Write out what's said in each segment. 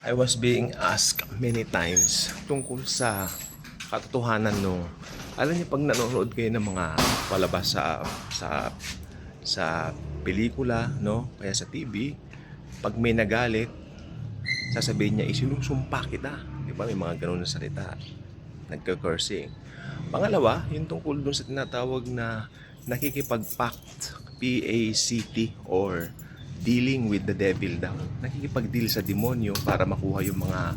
I was being asked many times tungkol sa katotohanan nung alam niyo pag nanonood kayo ng mga palabas sa sa sa pelikula, no? Kaya sa TV, pag may nagalit, sasabihin niya, isinusumpa kita. Di ba? May mga ganun na salita. Nagka-cursing. Pangalawa, yung tungkol dun sa tinatawag na nakikipag-pact, P-A-C-T, or dealing with the devil daw. Nakikipag-deal sa demonyo para makuha yung mga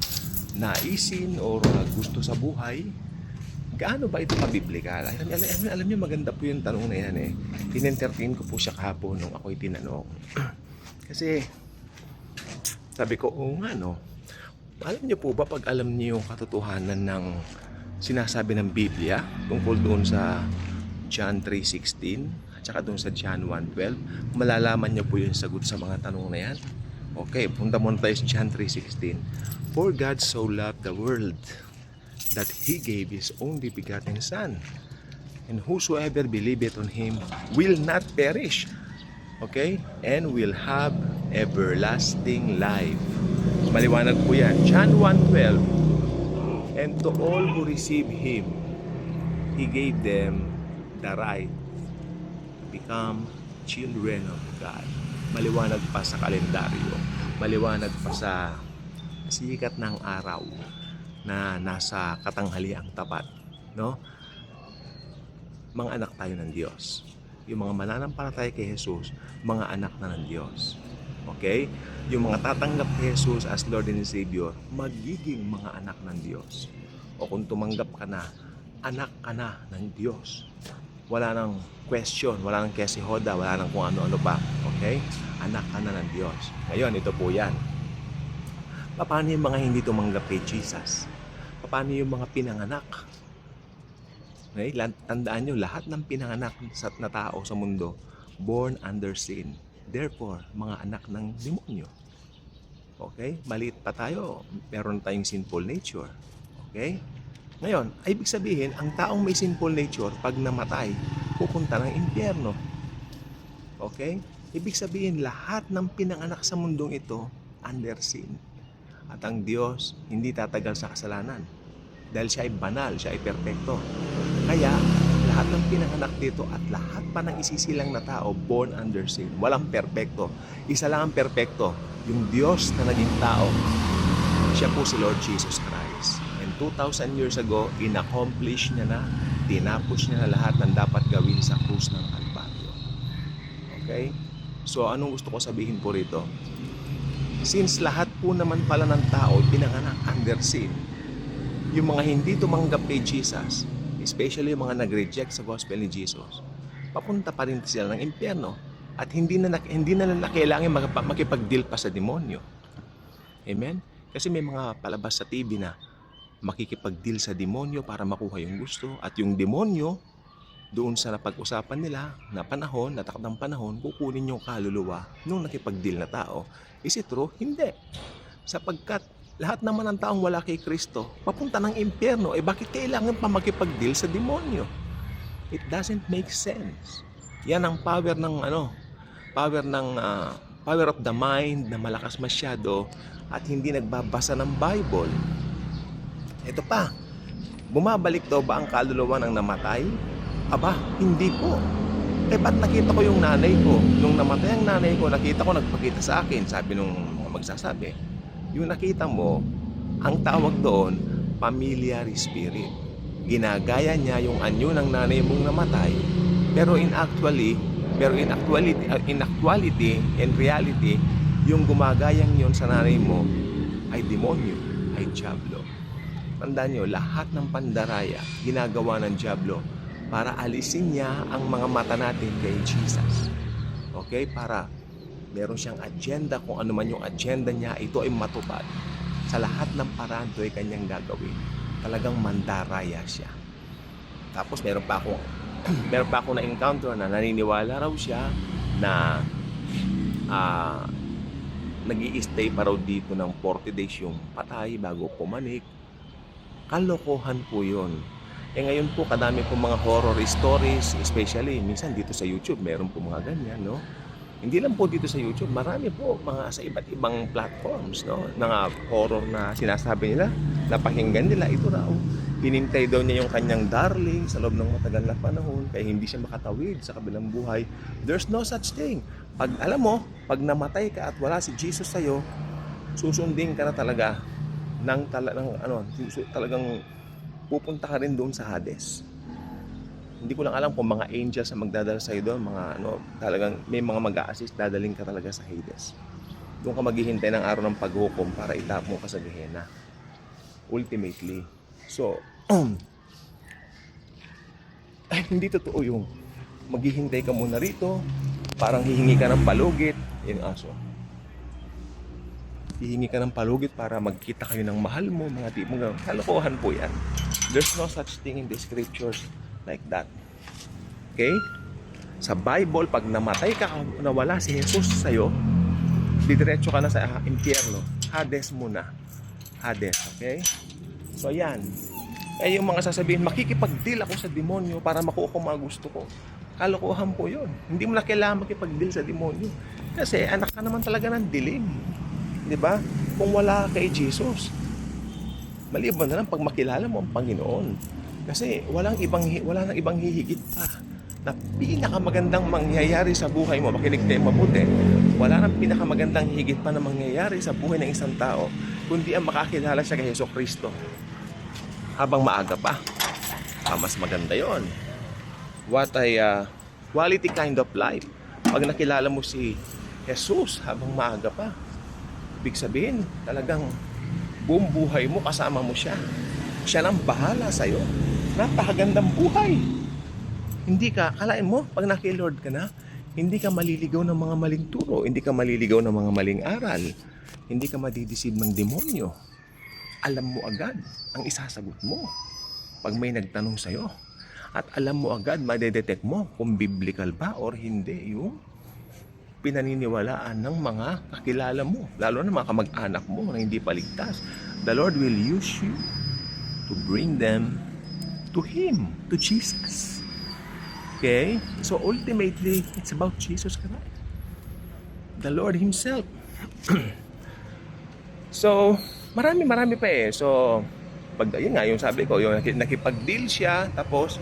naisin or gusto sa buhay. Gaano ba ito kabiblikal? Alam, alam, alam, alam niyo maganda po yung tanong na yan eh. Tinentertain ko po siya kahapon nung ako'y tinanong. Kasi sabi ko, oo nga no. Alam niyo po ba pag alam niyo yung katotohanan ng sinasabi ng Biblia tungkol doon sa John 3.16 at saka doon sa John 1.12, malalaman niyo po yung sagot sa mga tanong na yan. Okay, punta muna tayo sa John 3.16. For God so loved the world that He gave His only begotten Son. And whosoever believeth on Him will not perish. Okay? And will have everlasting life. Maliwanag po yan. John 1.12 And to all who receive Him, He gave them the right become children of God. Maliwanag pa sa kalendaryo. Maliwanag pa sa sikat ng araw na nasa katanghaliang tapat. No? Mga anak tayo ng Diyos. Yung mga mananampalataya kay Jesus, mga anak na ng Diyos. Okay? Yung mga tatanggap kay Jesus as Lord and Savior, magiging mga anak ng Diyos. O kung tumanggap ka na, anak ka na ng Diyos. Wala nang question, wala nang kesihoda, wala nang kung ano-ano pa. Okay? Anak ka na ng Diyos. Ngayon, ito po yan. Paano yung mga hindi tumanggap kay Jesus? Paano yung mga pinanganak? Okay? Tandaan nyo, lahat ng pinanganak sa na tao sa mundo, born under sin. Therefore, mga anak ng demonyo. Okay? Maliit pa tayo, meron tayong sinful nature. Okay? Ngayon, ay ibig sabihin, ang taong may sinful nature, pag namatay, pupunta ng impyerno. Okay? Ibig sabihin, lahat ng pinanganak sa mundong ito, under sin. At ang Diyos, hindi tatagal sa kasalanan. Dahil siya ay banal, siya ay perpekto. Kaya, lahat ng pinanganak dito at lahat pa ng isisilang na tao born under sin. Walang perpekto. Isa lang ang perpekto, yung Diyos na naging tao. Siya po si Lord Jesus Christ. And 2,000 years ago, in-accomplish niya na, tinapos niya na lahat ng dapat gawin sa krus ng Kalbaryo. Okay? So, anong gusto ko sabihin po rito? Since lahat po naman pala ng tao pinanganak under sin, yung mga hindi tumanggap kay Jesus, especially yung mga nag-reject sa gospel ni Jesus, papunta pa rin sila ng impyerno at hindi na hindi na nila kailangan makipag-deal pa sa demonyo. Amen? Kasi may mga palabas sa TV na makikipag-deal sa demonyo para makuha yung gusto at yung demonyo doon sa napag-usapan nila na panahon, natakdang panahon, kukunin yung kaluluwa nung nakipag-deal na tao. Is it true? Hindi. Sapagkat lahat naman ng taong wala kay Kristo, papunta ng impyerno, eh bakit kailangan pa makipag-deal sa demonyo? It doesn't make sense. Yan ang power ng ano, power ng ah, power of the mind na malakas masyado at hindi nagbabasa ng Bible. Ito pa, bumabalik daw ba ang kaluluwa ng namatay? Aba, hindi po. Eh, ba't nakita ko yung nanay ko? Nung namatay ang nanay ko, nakita ko nagpakita sa akin, sabi nung magsasabi. Yung nakita mo, ang tawag doon, familiar spirit. Ginagaya niya yung anyo ng nanay mong namatay, pero in actually, pero in actuality, uh, in actuality, in reality, yung gumagayang yon sa nanay mo ay demonyo, ay diablo. Tandaan nyo, lahat ng pandaraya ginagawa ng diablo para alisin niya ang mga mata natin kay Jesus. Okay? Para meron siyang agenda, kung ano man yung agenda niya, ito ay matupad. Sa lahat ng paraan, ito ay kanyang gagawin. Talagang mandaraya siya. Tapos meron pa ako meron pa ako na-encounter na naniniwala raw siya na ah nag stay pa raw dito ng 40 days yung patay bago pumanik. Kalokohan po yun. Eh ngayon po, kadami po mga horror stories, especially minsan dito sa YouTube, meron po mga ganyan, no? Hindi lang po dito sa YouTube, marami po mga sa iba't ibang platforms, no? Mga horror na sinasabi nila, napakinggan nila, ito raw. Hinintay daw niya yung kanyang darling sa loob ng matagal na panahon, kaya hindi siya makatawid sa kabilang buhay. There's no such thing. Pag alam mo, pag namatay ka at wala si Jesus sa'yo, susundin ka na talaga ng, tala, ng ano, talagang pupunta ka rin doon sa Hades. Hindi ko lang alam kung mga angels ang magdadala sa'yo doon, mga ano, talagang may mga mag-a-assist, dadaling ka talaga sa Hades. Doon ka maghihintay ng araw ng paghukom para itap mo ka sa Gehenna. Ultimately. So, ay, hindi totoo yung maghihintay ka muna rito, parang hihingi ka ng palugit, yun aso. Hihingi ka ng palugit para magkita kayo ng mahal mo, mga tipong gano'n. Kalokohan po yan. There's no such thing in the scriptures like that. Okay? Sa Bible, pag namatay ka, nawala si Jesus sa'yo, didiretso ka na sa impyerno. Hades muna. Hades, okay? So, ayan. Eh, yung mga sasabihin, makikipag-deal ako sa demonyo para makuha ko mga gusto ko. Kalokohan po yun. Hindi mo na kailangan makipag-deal sa demonyo. Kasi anak ka naman talaga ng dilim. Di ba? Kung wala ka kay Jesus. Maliban na lang pag makilala mo ang Panginoon. Kasi walang ibang wala nang ibang hihigit pa na pinakamagandang mangyayari sa buhay mo. Makinig tayo mabuti. Wala nang pinakamagandang higit pa na mangyayari sa buhay ng isang tao kundi ang makakilala siya kay Yeso Kristo. Habang maaga pa. Ah, mas maganda yon. What a uh, quality kind of life. Pag nakilala mo si Jesus habang maaga pa, ibig sabihin, talagang buong buhay mo kasama mo siya. Siya nang bahala sa'yo. Napakagandang buhay. Hindi ka, kalain mo, pag nakilord ka na, hindi ka maliligaw ng mga maling turo, hindi ka maliligaw ng mga maling aral, hindi ka madidisib ng demonyo. Alam mo agad ang isasagot mo pag may nagtanong sa'yo. At alam mo agad, madedetect mo kung biblical ba or hindi yung pinaniniwalaan ng mga kakilala mo, lalo na mga kamag-anak mo na hindi paligtas. The Lord will use you to bring them to Him, to Jesus. Okay? So ultimately, it's about Jesus Christ. The Lord Himself. so, marami marami pa eh. So, pag yun nga yung sabi ko, yung naki- nakipag-deal siya tapos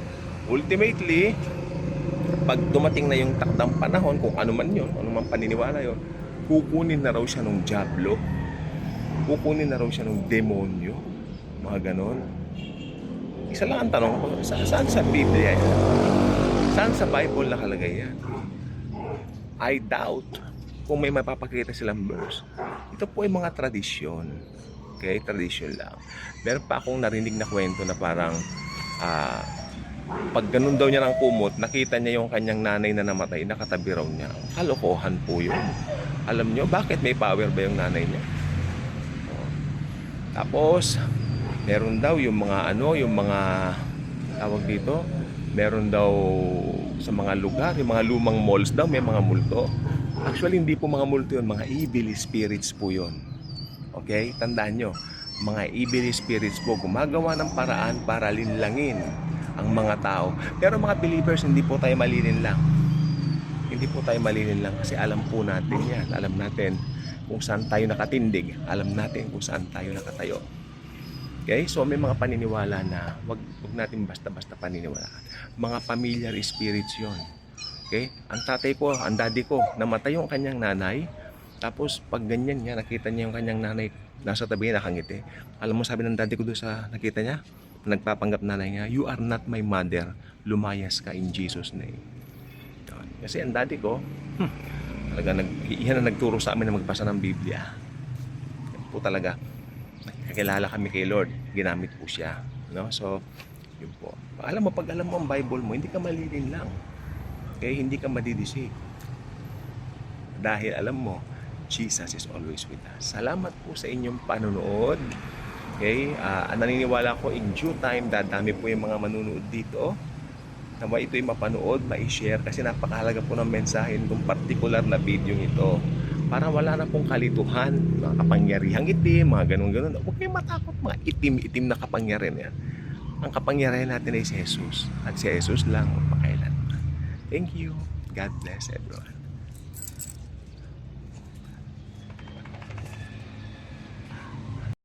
ultimately pag dumating na yung takdang panahon kung ano man yun, ano man paniniwala yun, kukunin na raw siya ng jablo. Kukunin na raw siya ng demonyo. Mga ganon. Isa lang ang tanong ko, sa, saan sa Biblia yan? Saan sa Bible nakalagay yan? I doubt kung may mapapakita silang verse. Ito po ay mga tradisyon. Okay, tradisyon lang. Meron pa akong narinig na kwento na parang ah, pag ganun daw niya ng kumot, nakita niya yung kanyang nanay na namatay, nakatabi raw niya. Kalokohan po yun. Alam niyo, bakit may power ba yung nanay niya? Tapos, meron daw yung mga ano, yung mga tawag dito, meron daw sa mga lugar, yung mga lumang malls daw, may mga multo. Actually, hindi po mga multo yun, mga evil spirits po yun. Okay? Tandaan nyo, mga evil spirits po gumagawa ng paraan para linlangin ang mga tao. Pero mga believers, hindi po tayo malinin lang. Hindi po tayo malinin lang kasi alam po natin yan. Alam natin kung saan tayo nakatindig. Alam natin kung saan tayo nakatayo. Okay? So may mga paniniwala na wag, wag natin basta-basta paniniwalaan. Mga familiar spirits yon. Okay? Ang tatay ko, ang daddy ko, namatay yung kanyang nanay. Tapos pag ganyan niya, nakita niya yung kanyang nanay nasa tabi niya, nakangiti. Alam mo sabi ng daddy ko doon sa nakita niya, nagpapanggap nanay niya, you are not my mother, lumayas ka in Jesus name. Kasi ang daddy ko, hmm, talaga nag, yan ang nagturo sa amin na magbasa ng Biblia. Po talaga. Kakilala kami kay Lord, ginamit po siya. No? So, yun po. Alam mo, pag alam mo ang Bible mo, hindi ka malilin lang. Okay? Hindi ka madidisig. Dahil alam mo, Jesus is always with us. Salamat po sa inyong panonood. Okay? Ah, naniniwala ko in due time, dadami po yung mga manunood dito. Nawa ito'y mapanood, ma-share kasi napakahalaga po ng mensahe nitong particular na video ito. Para wala na pong kalituhan, mga kapangyarihang itim, mga ganun-ganun. Huwag kayong matakot, mga itim-itim na kapangyarihan yan. Ang kapangyarihan natin ay si Jesus. At si Jesus lang ang pakailan. Thank you. God bless everyone.